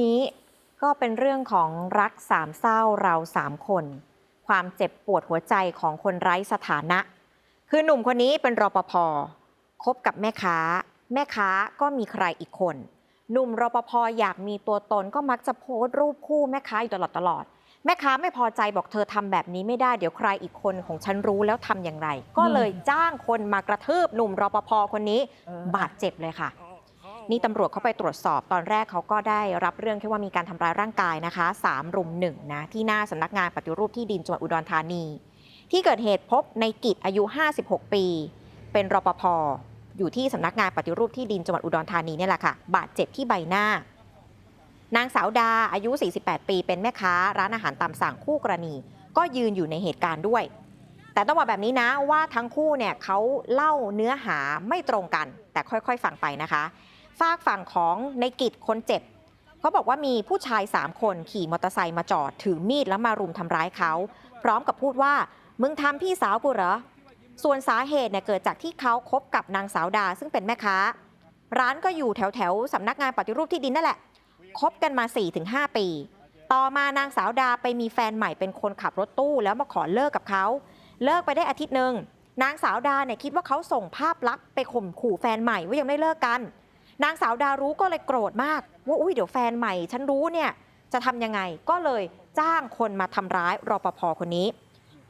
นี้ก็เป็นเรื่องของรักสามเศร้าเราสามคน ความเจ็บปวดหัวใจของคนไร้สถานะ คือหนุ่มคนนี้เป็นรปภคบกับแม่ค้า แม่ค้าก็มีใครอีกคน หนุ่มรปภอยากมีตัวตนก็มักจะโพสต์รูปคู่แม่ค้าอยู่ตลอดตลอดแม่ค้าไม่พอใจบอกเธอทำแบบนี้ไม่ได้เดี๋ยวใครอีกคนของฉันรู้แล้วทำอย่างไร ก็เลยจ้างคนมากระทืบหนุ่มรปภคนนี้บาดเจ็บเลยค่ะ นี่ตำรวจเข้าไปตรวจสอบตอนแรกเขาก็ได้รับเรื่องแค่ว่ามีการทำร้ายร่างกายนะคะ3รุมหนึ่งนะที่หน้าสำนักงานปฏิรูปที่ดินจังหวัดอุดรธานี ที่เกิดเหตุพบในกิจอายุ 56 ปี เป็นรปภอยู่ที่สำนักงานปฏิรูปที่ดินจังหวัดอุดรธานีเนี่ยแหละค่ะ บาดเจ็บที่ใบหน้า นางสาวดาอายุ 48 ปี เป็นแม่ค้า ร้านอาหารตามสั่งคู่กรณี ก็ยืนอยู่ในเหตุการณ์ด้วย แต่ต้องบอกแบบนี้นะว่าทั้งคู่เนี่ยเขาเล่าเนื้อหาไม่ตรงกัน แต่ค่อยๆ ฟังไปนะคะ ฝากฝั่งของในกิจคนเจ็บเขาบอกว่ามีผู้ชาย 3 คนขี่มอเตอร์ไซค์มาจอด ถือมีดแล้วมารุมทำร้ายเขา พร้อมกับพูดว่า มึงทำพี่สาวกูเหรอ ส่วนสาเหตุเนี่ยเกิดจากที่เขาคบกับนางสาวดาซึ่งเป็นแม่ค้า ร้านก็อยู่แถวแถวสำนักงานปฏิรูปที่ดินนั่นแหละคบกันมา 4-5 ปี ต่อมานางสาวดาไปมีแฟนใหม่เป็นคนขับรถตู้ แล้วมาขอเลิกกับเขา เลิกไปได้อาทิตย์หนึ่งนางสาวดาเนี่ยคิดว่าเขาส่งภาพลับไปข่มขู่แฟนใหม่ว่ายังไม่เลิกกัน นางสาวดารู้ก็เลยโกรธมาก ว่าอุ้ยเดี๋ยวแฟนใหม่ ฉันรู้เนี่ยจะทำยังไงก็เลยจ้างคนมาทำร้ายรปภคนนี้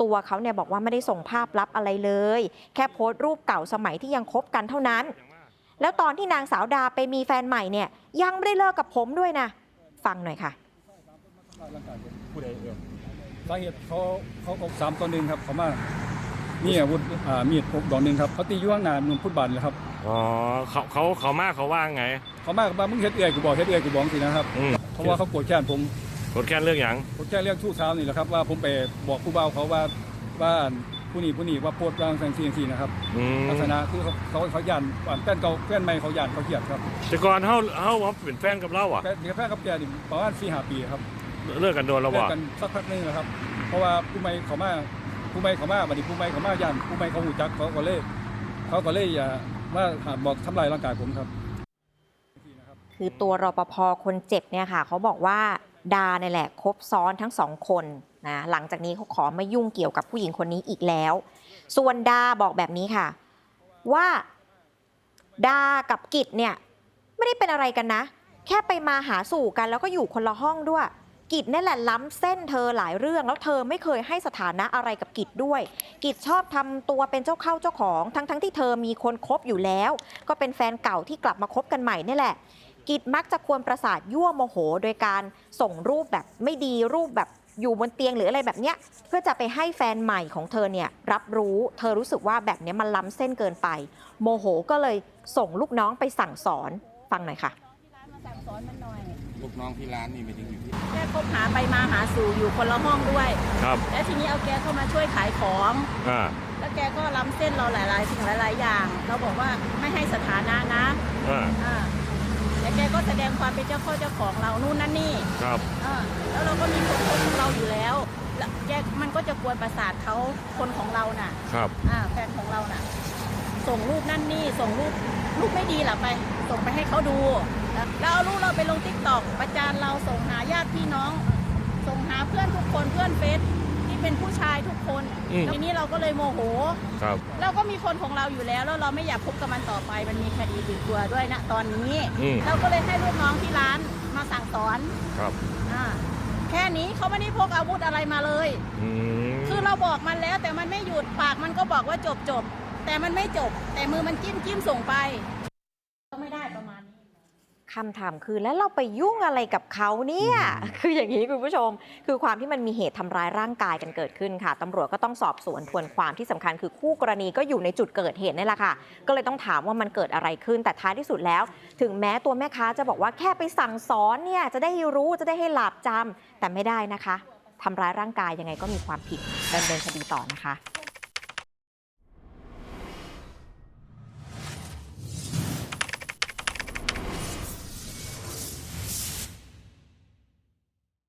ตัวเขาเนี่ยบอกว่าไม่ได้ส่งภาพลับอะไรเลย แค่โพสต์รูปเก่าสมัยที่ยังคบกันเท่านั้น แล้วตอนที่นางสาวดาไปมีแฟนใหม่เนี่ย ยังไม่ได้เลิกกับผมด้วยนะ ฟังหน่อยค่ะสาเหตุเขาเขาเขาสามตัวหนึ่งครับเขามามีอาวุธอ่ามีดพกดอกหนึ่งครับเขาตียู่ข้างหน้าหนุ่มพุทธบันเลยครับ อ๋อเขาเขาเขามาเขาว่าไง เขามาบ้ามึงเฮ็ดเอื้อยกูบอกเฮ็ดเอื้อยกูบอกสินะครับอืมเพราะว่าเขาโกรธแค้นผมกดแค่เรื่องอย่างโกรธแค้นเรื่องชู้สาวนี่แหละครับว่าผมไปบอกผู้เบาวเขาว่าว่าผู้นี้ผู้นี้ว่าโพสต์ร่างแสงสีสีนะครับอืมลักษณะคือเขาเขาเขาย่านอ่าแฟนเก่าแฟนใหม่เขาย่านเขาเกลียดครับแต่ก่อนเขาเขาว่าเป็นแฟนกับเราอะแฟนเดี๋ยวแฟนกับแกนี่ประมาณสี่ห้าปีครับเลิกกันโดนแล้วเลิบ่กกันสักพักหนึงนะครับ เพราะว่าผู้ใหม่เขามาผู้ใหม่เขามาบัดนี้ผู้ใหม่เขามาย่านผู้ใหม่เขาหูจักเขาก็เลยเขาก็เลยอย่า มาหาบอกทำลายร่างกายผมครับ คือตัวรปภคนเจ็บเนี่ยค่ะ เขาบอกว่าดาเนี่ยแหละคบซ้อนทั้งสองคนนะหลังจากนี้เขาขอไม่ยุ่งเกี่ยวกับผู้หญิงคนนี้อีกแล้ว ส่วนดาบอกแบบนี้ค่ะ ว่าดากับกิจเนี่ยไม่ได้เป็นอะไรกันนะ แค่ไปมาหาสู่กันแล้วก็อยู่คนละห้องด้วย กิจนี่แหละล้ำเส้นเธอหลายเรื่อง แล้วเธอไม่เคยให้สถานะอะไรกับกิจด้วย กิจชอบทำตัวเป็นเจ้าเข้าเจ้าของ ทั้งๆที่เธอมีคนคบอยู่แล้ว ก็เป็นแฟนเก่าที่กลับมาคบกันใหม่นี่แหละ กิจมักจะควรประสาทยั่วโมโห โดยการส่งรูปแบบไม่ดีรูปแบบอยู่บนเตียงหรืออะไรแบบเนี้ยเพื่อจะไปให้แฟนใหม่ของเธอเนี่ยรับรู้ เธอรู้สึกว่าแบบเนี้ยมันล้ำเส้นเกินไป โมโหก็เลยส่งลูกน้องไปสั่งสอนฟังหน่อยค่ะมาสั่งสอนมันหน่อยลูกน้องที่ร้านนี่ไม่ถึงอยู่ที่ แกคบหาไปมาหาสู่อยู่คนละห้องด้วย ครับ แล้วทีนี้เอาแกเข้ามาช่วยขายของ อ่า แล้วแกก็ล้ำเส้นเราหลาย ๆ สิ่งหลาย ๆ อย่าง เราบอกว่าไม่ให้สถานะนะอ่า อ่าแต่แกก็แสดงความเป็นเจ้าเข้าเจ้าของเรานู่นนั่นนี่ครับอ่าแล้วเราก็มีคนคนของเราอยู่แล้วแล้วแกมันก็จะกวนประสาทเขาคนของเราน่ะ ครับ อ่าแฟนของเราน่ะ ส่งรูปนั่นนี่ส่งรูปรูปไม่ดีหรอไป ส่งไปให้เขาดู แล้วแล้วเอารูปเราไปลงทิกตอกประจานเราส่งหาญาติพี่น้อง ส่งหาเพื่อนทุกคนเพื่อนเฟซที่เป็นผู้ชายทุกคนอืม ทีนี้เราก็เลยโมโห ครับ เราก็มีคนของเราอยู่แล้ว แล้วเราไม่อยากพบกับมันต่อไป มันมีคดีติดตัวด้วยนะตอนนี้ อืม เราก็เลยให้ลูกน้องที่ร้านมาสั่งสอนครับอ่าแค่นี้เขาไม่ได้พกอาวุธอะไรมาเลย อืมคือเราบอกมันแล้วแต่มันไม่หยุดปากมันก็บอกว่าจบจบแต่มันไม่จบ แต่มือมันจิ้มจิ้มส่งไปก็ไม่ได้ประมาณนี้ คำถามคือแล้วเราไปยุ่งอะไรกับเขาเนี่ย คืออย่างนี้คุณผู้ชม คือความที่มันมีเหตุทำร้ายร่างกายกันเกิดขึ้นค่ะตำรวจก็ต้องสอบสวนทวนความที่สำคัญคือคู่กรณีก็อยู่ในจุดเกิดเหตุนี่แหละค่ะ ก็เลยต้องถามว่ามันเกิดอะไรขึ้น แต่ท้ายที่สุดแล้ว ถึงแม้ตัวแม่ค้าจะบอกว่าแค่ไปสั่งสอนเนี่ยจะได้ให้รู้จะได้ให้หลาบจำแต่ไม่ได้นะคะทำร้ายร่างกายยังไงก็มีความผิดดำเนินคดีต่อนะคะ